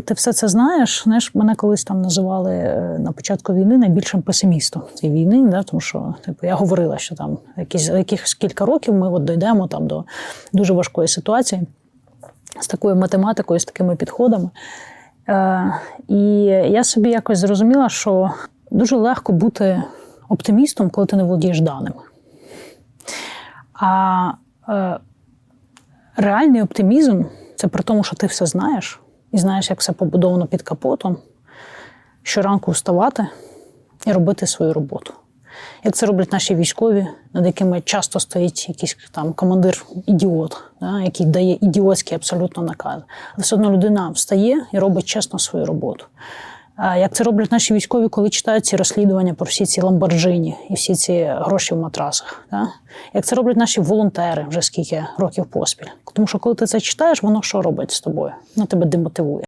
ти все це знаєш, знаєш, мене колись там називали е, на початку війни найбільшим песимістом цієї війни, да, тому що типу, я говорила, що там якісь, якихось кілька років ми от дійдемо там до дуже важкої ситуації з такою математикою, з такими підходами. Е, і я собі якось зрозуміла, що дуже легко бути оптимістом, коли ти не володієш даними. А е, реальний оптимізм це при тому, що ти все знаєш, і знаєш, як все побудовано під капотом, щоранку вставати і робити свою роботу. Як це роблять наші військові, над якими часто стоїть якийсь там командир ідіот, да, який дає ідіотські абсолютно накази. Але все одно людина встає і робить чесно свою роботу. Як це роблять наші військові, коли читають ці розслідування про всі ці ламборджині і всі ці гроші в матрасах? Да? Як це роблять наші волонтери вже скільки років поспіль? Тому що коли ти це читаєш, воно що робить з тобою? Воно тебе демотивує.